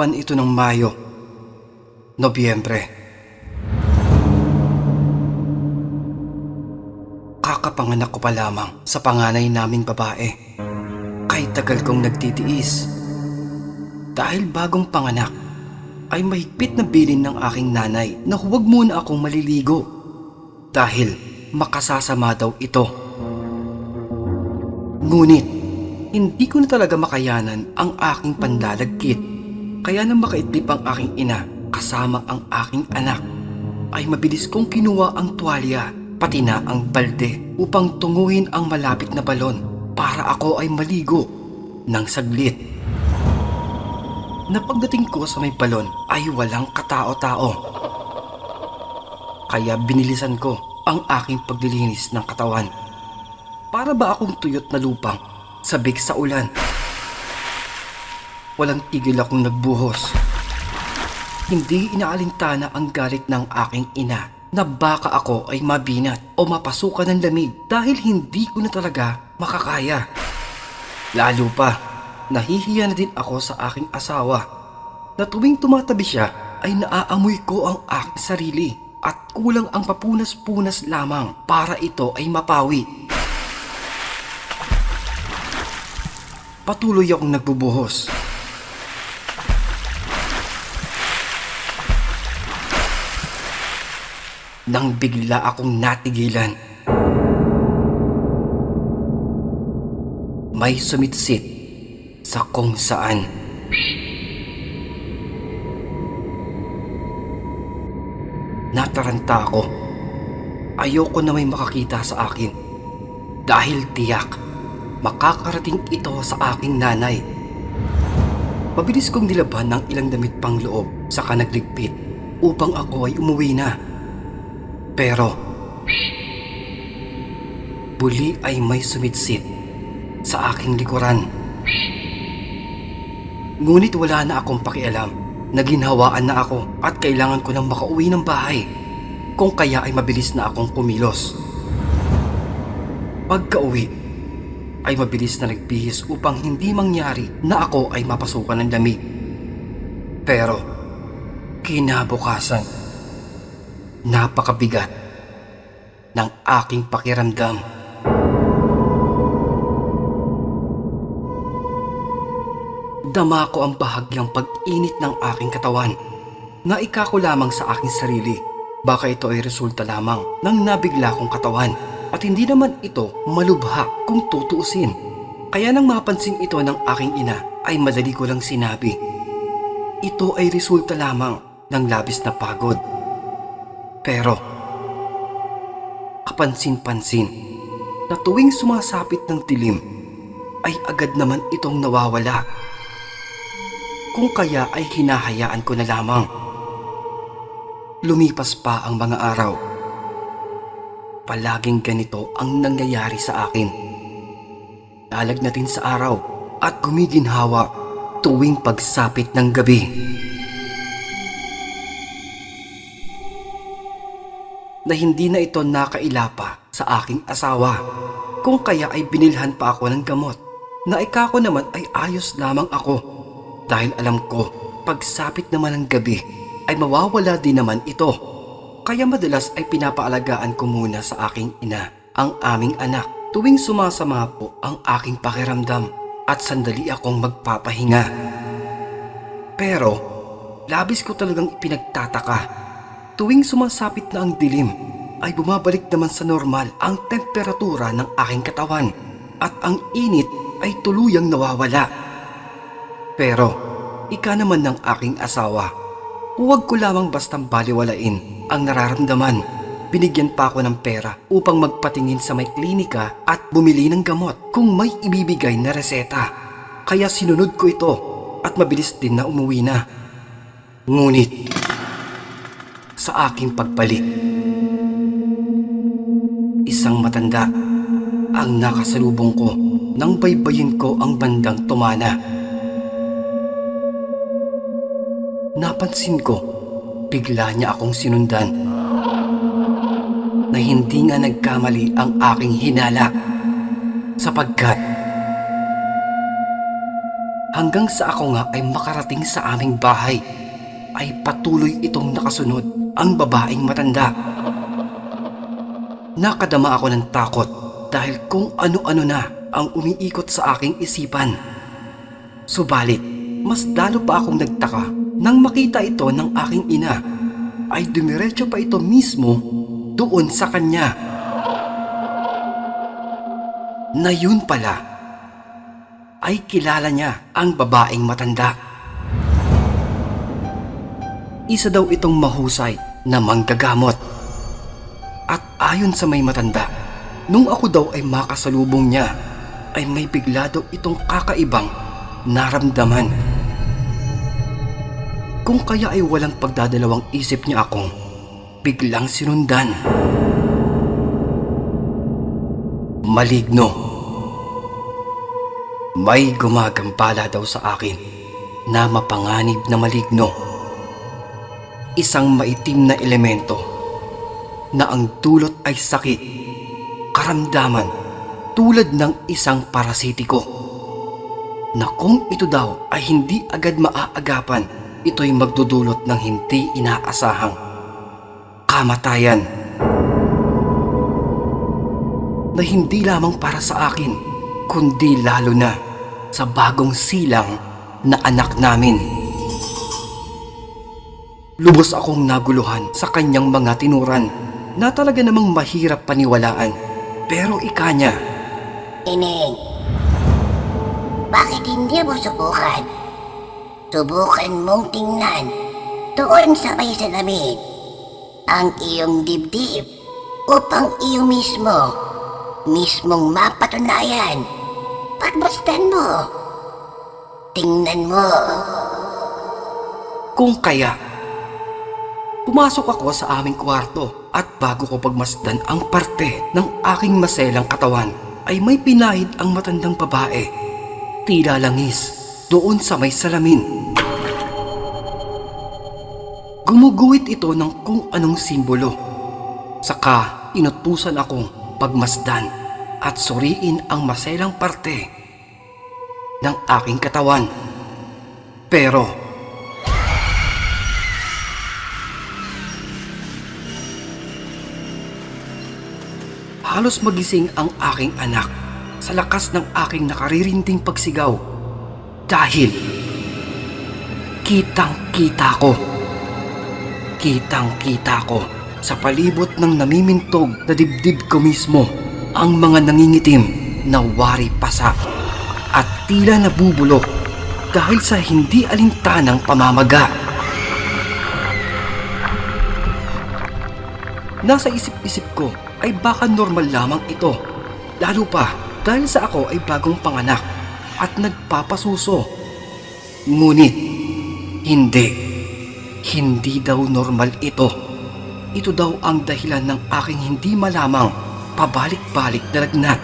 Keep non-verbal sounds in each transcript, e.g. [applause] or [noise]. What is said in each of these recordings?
Buwan ito ng Mayo. Nobyembre. Kakapanganak ko pa lamang sa panganay naming babae. Kahit tagal kong nagtitiis. Dahil bagong panganak, ay mahigpit na bilin ng aking nanay na huwag muna akong maliligo. Dahil makasasama daw ito. Ngunit, hindi ko na talaga makayanan ang aking panlalagkit. Kaya nang makaitlip ang aking ina kasama ang aking anak, ay mabilis kong kinuha ang tuwalya pati na ang balde upang tunguhin ang malapit na balon para ako ay maligo ng saglit. Napagdating ko sa may balon ay walang katao-tao. Kaya binilisan ko ang aking paglilinis ng katawan. Para ba akong tuyot na lupang sabik sa ulan? Walang tigil akong nagbuhos. Hindi inaalintana ang galit ng aking ina na baka ako ay mabinat o mapasukan ng lamig dahil hindi ko na talaga makakaya. Lalo pa, nahihiya na din ako sa aking asawa na tuwing tumatabi siya ay naaamoy ko ang aking sarili at kulang ang papunas-punas lamang para ito ay mapawi. Patuloy akong nagbubuhos. Nang bigla akong natigilan. May sumitsit sa kung saan. Nataranta ako. Ayoko na may makakita sa akin. Dahil tiyak, makakarating ito sa aking nanay. Mabilis kong nilaban ng ilang damit pang loob sa kanagligpit upang ako ay umuwi na. Pero, buli ay may sumitsit sa aking likuran. Ngunit wala na akong pakialam. Naginhawaan na ako at kailangan ko nang makauwi ng bahay. Kung kaya ay mabilis na akong kumilos. Pagka-uwi, ay mabilis na nagbihis upang hindi mangyari na ako ay mapasukan ng lamig. Pero, kinabukasan, napakabigat ng aking pakiramdam. Dama ko ang bahagyang pag-init ng aking katawan. Naika ko lamang sa aking sarili. Baka ito ay resulta lamang ng nabigla kong katawan at hindi naman ito malubha kung tutuusin. Kaya nang mapansin ito ng aking ina ay madali ko lang sinabi. Ito ay resulta lamang ng labis na pagod. Pero, kapansin-pansin na tuwing sumasapit ng dilim ay agad naman itong nawawala. Kung kaya ay hinahayaan ko na lamang. Lumipas pa ang mga araw. Palaging ganito ang nangyayari sa akin. Lalagnatin sa araw at gumiginhawa tuwing pagsapit ng gabi. Na hindi na ito nakailapa sa aking asawa. Kung kaya ay binilhan pa ako ng gamot na ikako naman ay ayos lamang ako dahil alam ko pagsapit naman ng gabi ay mawawala din naman ito. Kaya madalas ay pinapaalagaan ko muna sa aking ina ang aming anak tuwing sumasama po ang aking pakiramdam at sandali akong magpapahinga. Pero labis ko talagang ipinagtataka tuwing sumasapit na ang dilim ay bumabalik naman sa normal ang temperatura ng aking katawan at ang init ay tuluyang nawawala. Pero, ika naman ng aking asawa. Huwag ko lamang bastang baliwalain ang nararamdaman. Binigyan pa ako ng pera upang magpatingin sa may klinika at bumili ng gamot kung may ibibigay na reseta. Kaya sinunod ko ito at mabilis din na umuwi na. Ngunit, sa aking pagbalik, isang matanda ang nakasalubong ko nang baybayin ko ang bandang tumana. Napansin ko, bigla niya akong sinundan. Na hindi nga nagkamali ang aking hinala sapagkat hanggang sa ako nga ay makarating sa aming bahay ay patuloy itong nakasunod ang babaeng matanda. Nakadama ako ng takot dahil kung ano-ano na ang umiikot sa aking isipan. Subalit, mas lalo pa akong nagtaka nang makita ito ng aking ina ay dumiretso pa ito mismo doon sa kanya. Na yun pala ay kilala niya ang babaeng matanda. Isa daw itong mahusay na manggagamot. At ayon sa may matanda, nung ako daw ay makasalubong niya, ay may bigla daw itong kakaibang naramdaman. Kung kaya ay walang pagdadalawang isip niya akong biglang sinundan. Maligno. May gumagambala daw sa akin na mapanganib na maligno. Isang maitim na elemento na ang dulot ay sakit, karamdaman tulad ng isang parasitiko na kung ito daw ay hindi agad maaagapan, ito'y magdudulot ng hindi inaasahang kamatayan na hindi lamang para sa akin, kundi lalo na sa bagong silang na anak namin. Lubos akong naguluhan sa kanyang mga tinuran na talaga namang mahirap paniwalaan. Pero ika niya, Ining, bakit hindi mo subukan? Subukan mong tingnan doon sa may salamin ang iyong dibdib upang iyo mismo, mismong mapatunayan. Pagmasdan mo. Tingnan mo. kung kaya. Pumasok ako sa aming kwarto at bago ko pagmasdan ang parte ng aking maselang katawan ay may pinahid ang matandang babae. Tila langis doon sa may salamin. Gumuguhit ito ng kung anong simbolo. Saka inutusan akong pagmasdan at suriin ang maselang parte ng aking katawan. Pero Halos magising ang aking anak sa lakas ng aking nakaririnding pagsigaw dahil kitang kita ko. Kitang kita ko sa palibot ng namimintog na dibdib ko mismo ang mga nangingitim na wari pasa at tila nabubulok dahil sa hindi alintanang pamamaga. Nasa isip-isip ko ay baka normal lamang ito. Lalo pa dahil sa ako ay bagong panganak at nagpapasuso. Ngunit, hindi. Hindi daw normal ito. Ito daw ang dahilan ng aking hindi malamang pabalik-balik na lagnat.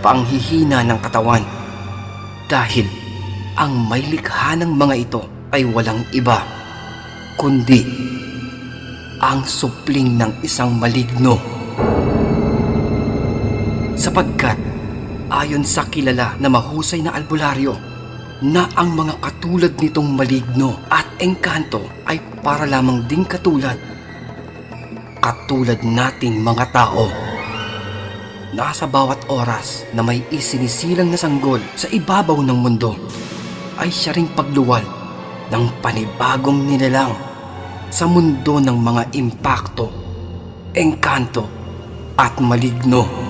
Panghihina ng katawan. Dahil ang may likha ng mga ito ay walang iba, kundi ang supling ng isang maligno. Sapagkat ayon sa kilala na mahusay na albularyo na ang mga katulad nitong maligno at engkanto ay para lamang ding katulad katulad nating mga tao. Nasa bawat oras na may isinisilang na sanggol sa ibabaw ng mundo ay siya ring pagluwal ng panibagong nilalang sa mundo ng mga impakto, engkanto at maligno.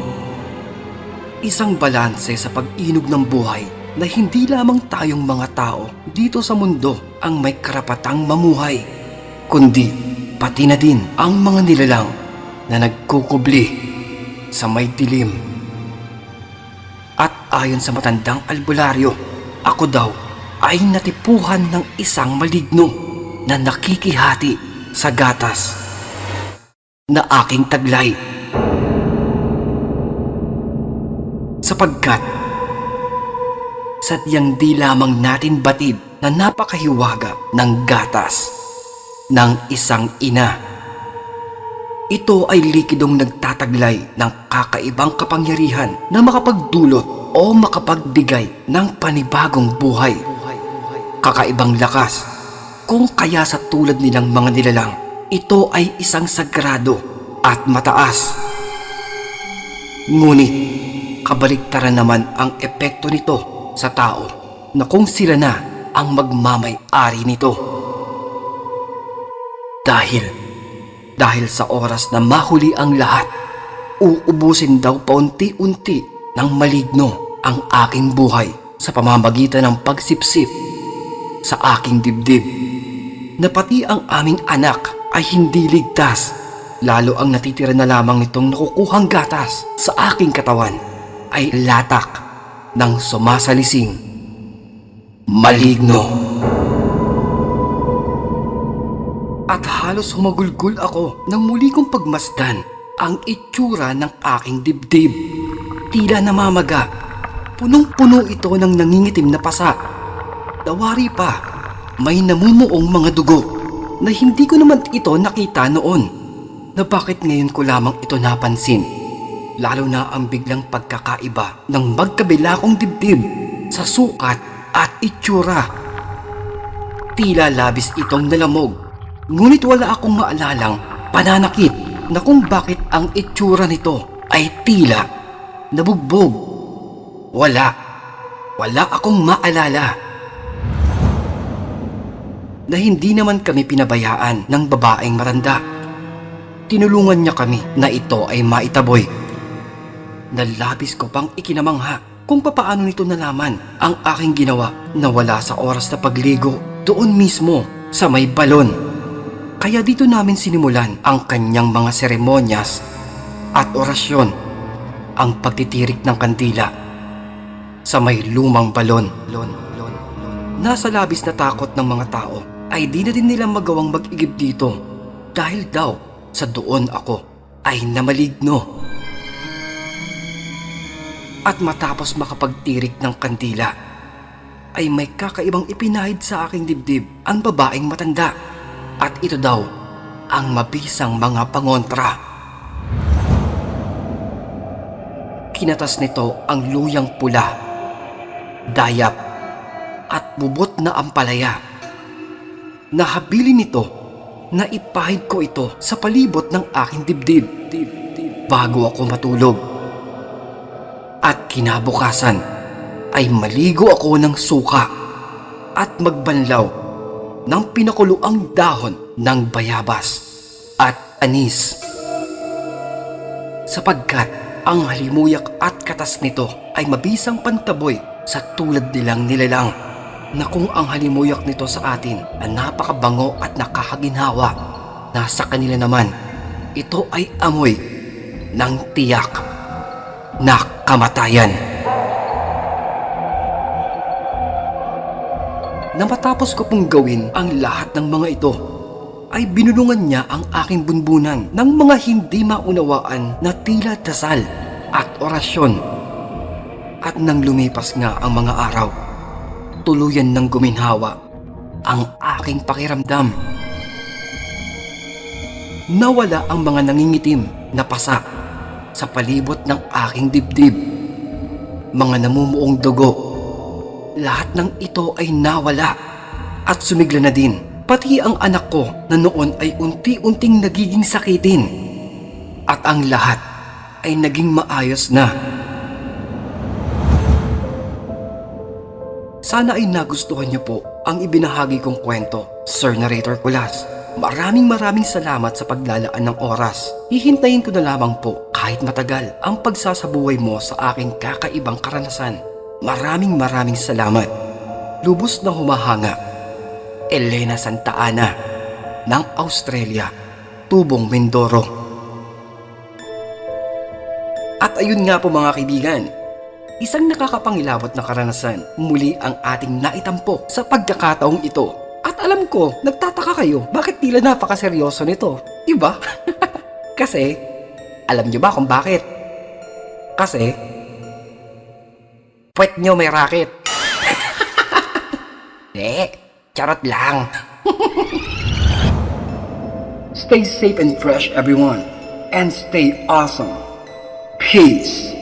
Isang balanse sa pag-inog ng buhay na hindi lamang tayong mga tao dito sa mundo ang may karapatang mamuhay, kundi pati na din ang mga nilalang na nagkukubli sa may dilim. At ayon sa matandang albularyo, ako daw ay natipuhan ng isang maligno na nakikihati sa gatas na aking taglay. Sapagkat sadyang di lamang natin batid na napakahiwaga ng gatas ng isang ina. Ito ay likidong nagtataglay ng kakaibang kapangyarihan na makapagdulot o makapagbigay ng panibagong buhay. Kakaibang lakas. Kung kaya sa tulad nilang mga nilalang, ito ay isang sagrado at mataas. Ngunit, kabaliktaran naman ang epekto nito sa tao na kung sila na ang magmamay-ari nito. Dahil, dahil sa oras na mahuli ang lahat, uubusin daw paunti-unti ng maligno ang aking buhay sa pamamagitan ng pagsipsip sa aking dibdib. Na pati ang aming anak ay hindi ligtas. Lalo ang natitira na lamang nitong nakukuhang gatas sa aking katawan ay latak ng sumasalising maligno. At halos humagulgol ako nang muli kong pagmasdan ang itsura ng aking dibdib. Tila namamaga. Punong-puno ito ng nangingitim na pasa. Dawari pa, may namumuong mga dugo na hindi ko naman ito nakita noon. Na bakit ngayon ko lamang ito napansin? Lalo na ang biglang pagkakaiba ng magkabila kong dibdib sa sukat at itsura. Tila labis itong nalamog. Ngunit wala akong maalalang pananakit na kung bakit ang itsura nito ay tila nabugbog. Wala. Wala akong maalala. Na hindi naman kami pinabayaan ng babaeng maranda. Tinulungan niya kami na ito ay maitaboy. Nalabis ko pang ikinamangha kung papaano nito nalaman ang aking ginawa na wala sa oras na pagligo doon mismo sa may balon. Kaya dito namin sinimulan ang kanyang mga seremonyas at orasyon, ang pagtitirik ng kandila sa may lumang balon. Lon, lon, lon. Nasa labis na takot ng mga tao ay di na din nila magawang mag-igib dito dahil daw sa doon ako ay namaligno. At matapos makapagtirik ng kandila, ay may kakaibang ipinahid sa aking dibdib ang babaeng matanda. At ito daw ang mabisang mga pangontra. Kinatas nito ang luyang pula, dayap, at bubot na ampalaya. Nahabilin nito na ipahid ko ito sa palibot ng aking dibdib bago ako matulog. At kinabukasan ay maligo ako ng suka at magbanlaw ng pinakuloang dahon ng bayabas at anis. Sapagkat ang halimuyak at katas nito ay mabisang pantaboy sa tulad nilang nilalang na kung ang halimuyak nito sa atin ay napakabango at nakakaginhawa, nasa kanila naman, ito ay amoy ng tiyak na kamatayan. Na matapos ko pong gawin ang lahat ng mga ito, ay binulungan niya ang aking bunbunan ng mga hindi maunawaan na tila dasal at orasyon. At nang lumipas nga ang mga araw, tuluyan ng guminhawa ang aking pakiramdam. Nawala ang mga nangingitim na pasa sa palibot ng aking dibdib. Mga namumuong dugo. Lahat ng ito ay nawala at sumigla na din. Pati ang anak ko na noon ay unti-unting nagiging sakitin. At ang lahat ay naging maayos na. Sana ay nagustuhan niyo po ang ibinahagi kong kwento, Sir Narrator Kulas. Maraming maraming salamat sa paglalaan ng oras. Hihintayin ko na lamang po kahit matagal ang pagsasabuhay mo sa aking kakaibang karanasan. Maraming maraming salamat. Lubos na humahanga. Elena Santa Ana ng Australia, Tubong Mindoro. At ayun nga po mga kaibigan, Isang nakakapangilabot na karanasan muli ang ating naitampok sa pagkakataong ito. At alam ko, nagtataka kayo, bakit tila napakaseryoso nito? Diba? [laughs] Kasi, alam nyo ba kung bakit? Kasi, puwet nyo may racket. [laughs] Eh, charot lang. [laughs] stay safe and fresh everyone. And stay awesome. Peace.